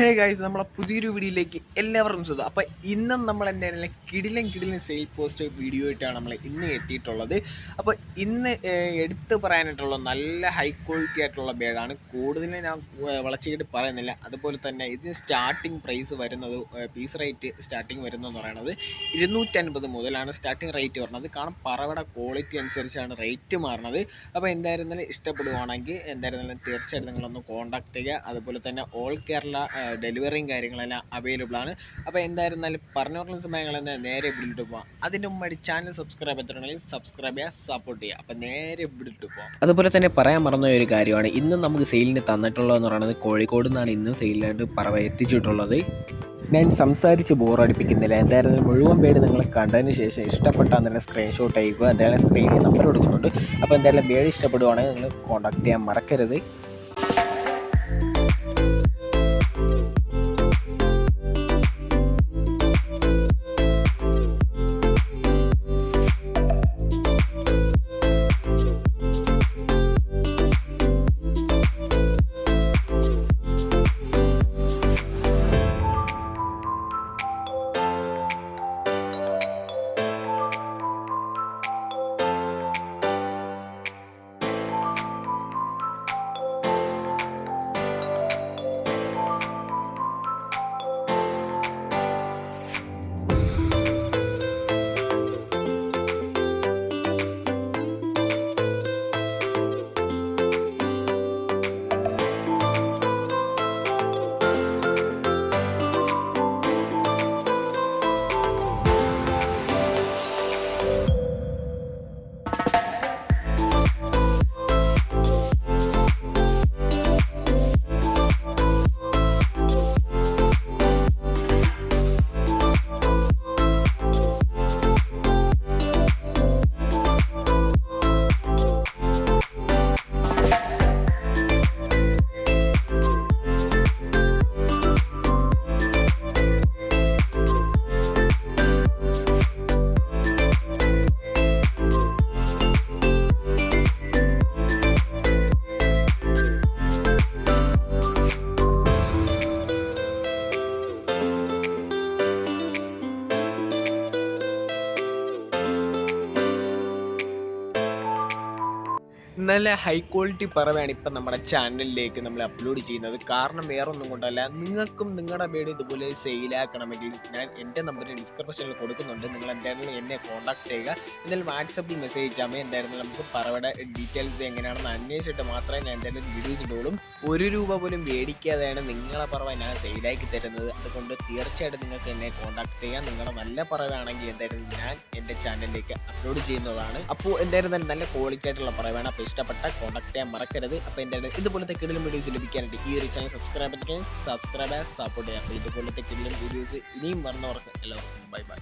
Hey guys നമ്മളെ പുതിയൊരു വീഡിയോയിലേക്ക് എല്ലാവർക്കും സ്വാഗതം. അപ്പോൾ ഇന്നും നമ്മൾ എന്തായാലും കിടിലൻ കിടിലൻ സെയിൽ പോസ്റ്റ് വീഡിയോ ആയിട്ടാണ് നമ്മൾ ഇന്ന് എത്തിയിട്ടുള്ളത്. അപ്പോൾ ഇന്ന് എടുത്ത് പറയാനായിട്ടുള്ള നല്ല ഹൈ ക്വാളിറ്റി ആയിട്ടുള്ള ബേഡാണ് കൂടുതലും ഞാൻ വളച്ചിട്ട് പറയുന്നില്ല. അതുപോലെ തന്നെ ഇതിന് സ്റ്റാർട്ടിംഗ് പ്രൈസ് വരുന്നത് പീസ് റേറ്റ് സ്റ്റാർട്ടിംഗ് വരുന്നതെന്ന് പറയുന്നത് ഇരുന്നൂറ്റൻപത് മുതലാണ് സ്റ്റാർട്ടിംഗ് റേറ്റ് വരുന്നത്. കാരണം പറവയുടെ ക്വാളിറ്റി അനുസരിച്ചാണ് റേറ്റ് മാറുന്നത്. അപ്പോൾ എന്തായിരുന്നാലും ഇഷ്ടപ്പെടുവാണെങ്കിൽ എന്തായിരുന്നാലും തീർച്ചയായിട്ടും നിങ്ങളൊന്ന് കോൺടാക്ട് ചെയ്യുക. അതുപോലെ തന്നെ ഓൾ കേരള ഡെലിവറിയും കാര്യങ്ങളെല്ലാം അവൈലബിൾ ആണ്. അപ്പോൾ എന്തായിരുന്നാലും പറഞ്ഞ പറഞ്ഞ സമയങ്ങൾ തന്നെ നേരെ ഇവിടിട്ട് പോവാം. അതിന് മുമ്പായി ചാനൽ സബ്സ്ക്രൈബ് ചെയ്തിട്ടുണ്ടെങ്കിൽ സബ്സ്ക്രൈബ് ചെയ്യുക സപ്പോർട്ട് ചെയ്യുക. അപ്പോൾ നേരെ ഇവിടിട്ട് പോവാം. അതുപോലെ തന്നെ പറയാൻ മറന്ന ഒരു കാര്യമാണ്. ഇന്ന് നമുക്ക് സെയിലിന് തന്നിട്ടുള്ളതെന്ന് പറയുന്നത് കോഴിക്കോട് നിന്നാണ് ഇന്ന് സെയിലായിട്ട് പറവ എത്തിച്ചിട്ടുള്ളത്. ഞാൻ സംസാരിച്ച് ബോറടിപ്പിക്കുന്നില്ല എന്തായാലും മുഴുവൻ പേര് നിങ്ങൾ കണ്ടതിന് ശേഷം ഇഷ്ടപ്പെട്ടാൽ തന്നെ സ്ക്രീൻഷോട്ട് അയക്കുക. എന്തായാലും സ്ക്രീനിൽ നമ്പർ കൊടുക്കുന്നുണ്ട്. അപ്പോൾ എന്തായാലും പേര് ഇഷ്ടപ്പെടുവാണെങ്കിൽ നിങ്ങൾ കോൺടാക്ട് ചെയ്യാൻ മറക്കരുത്. നല്ല ഹൈ ക്വാളിറ്റി പറവയാണ് ഇപ്പം നമ്മുടെ ചാനലിലേക്ക് നമ്മൾ അപ്ലോഡ് ചെയ്യുന്നത്. കാരണം വേറൊന്നും കൊണ്ടല്ല നിങ്ങൾക്കും നിങ്ങളുടെ വീട് ഇതുപോലെ സെയിലാക്കണമെങ്കിൽ ഞാൻ എന്റെ നമ്പർ ഡിസ്ക്രിപ്ഷനിൽ കൊടുക്കുന്നുണ്ട്. നിങ്ങൾ എന്തായാലും എന്നെ കോൺടാക്ട് ചെയ്യുക. എന്തായാലും വാട്സപ്പിൽ മെസ്സേജ് അയച്ചാൽ എന്തായാലും നമുക്ക് പറവയുടെ ഡീറ്റെയിൽസ് എങ്ങനെയാണെന്ന് അന്വേഷിച്ചിട്ട് മാത്രമേ ഞാൻ എന്തായാലും വീഡിയോ ചെയ്തോളും ഒരു രൂപ പോലും മേടിക്കാതെയാണ് നിങ്ങളെ പറവ ഞാൻ സെയിലാക്കി തരുന്നത്. അതുകൊണ്ട് തീർച്ചയായിട്ടും നിങ്ങൾക്ക് എന്നെ കോൺടാക്ട് ചെയ്യാം. നിങ്ങളുടെ നല്ല പറവയാണെങ്കിൽ എന്തായാലും ഞാൻ എന്റെ ചാനലിലേക്ക് അപ്ലോഡ് ചെയ്യുന്നതാണ്. അപ്പോൾ എന്തായാലും തന്നെ നല്ല ക്വാളിറ്റി ആയിട്ടുള്ള പറവാണ് അപ്പോൾ ഇഷ്ടപ്പെട്ട കോൺടാക്ട് ചെയ്യാൻ മറക്കരുത്. അപ്പോൾ എന്റെ ഇതുപോലത്തെ കിടിലൻ വീഡിയോസ് ലഭിക്കാനായിട്ട് ഈ ഒരു ചാനൽ സബ്സ്ക്രൈബ് സബ്സ്ക്രൈബ് സപ്പോർട്ട് ചെയ്യാം അപ്പോൾ ഇതുപോലത്തെ കിടിലൻ വീഡിയോസ് ഇനിയും വരുന്നവർക്ക് എല്ലാവർക്കും ബൈ ബൈ